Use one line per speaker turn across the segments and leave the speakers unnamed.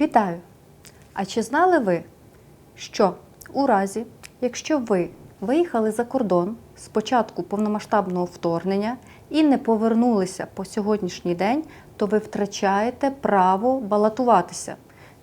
Вітаю! А чи знали ви, що у разі, якщо ви виїхали за кордон з початку повномасштабного вторгнення і не повернулися по сьогоднішній день, то ви втрачаєте право балотуватися.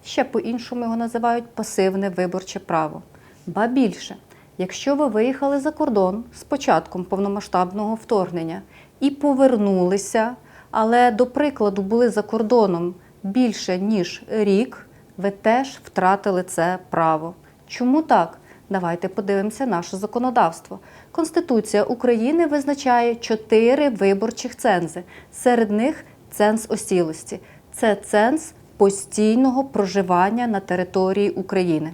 Ще по-іншому його називають пасивне виборче право. Ба більше, якщо ви виїхали за кордон з початком повномасштабного вторгнення і повернулися, але, до прикладу, були за кордоном більше ніж рік, ви теж втратили це право. Чому так? Давайте подивимося наше законодавство. Конституція України визначає чотири виборчих цензи. Серед них ценз осілості. Це ценз постійного проживання на території України.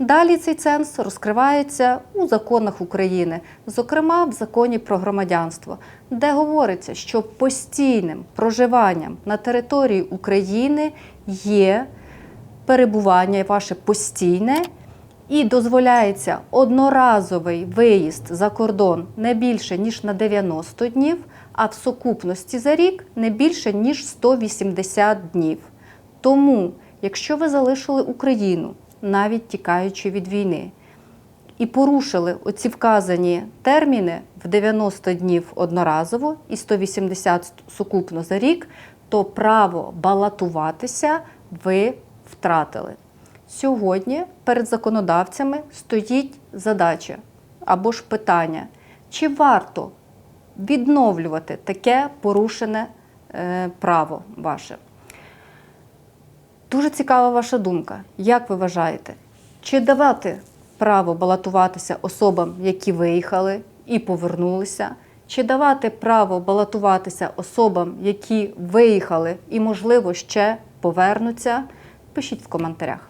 Далі цей ценз розкривається у законах України, зокрема в законі про громадянство, де говориться, що постійним проживанням на території України є перебування ваше постійне і дозволяється одноразовий виїзд за кордон не більше ніж на 90 днів, а в сукупності за рік не більше ніж 180 днів. Тому, якщо ви залишили Україну, навіть тікаючи від війни, і порушили оці вказані терміни в 90 днів одноразово і 180 сукупно за рік, то право балотуватися ви втратили. Сьогодні перед законодавцями стоїть задача або ж питання, чи варто відновлювати таке порушене е, право ваше. Дуже цікава ваша думка. Як ви вважаєте, чи давати право балотуватися особам, які виїхали і повернулися, чи давати право балотуватися особам, які виїхали і, можливо, ще повернуться? Пишіть в коментарях.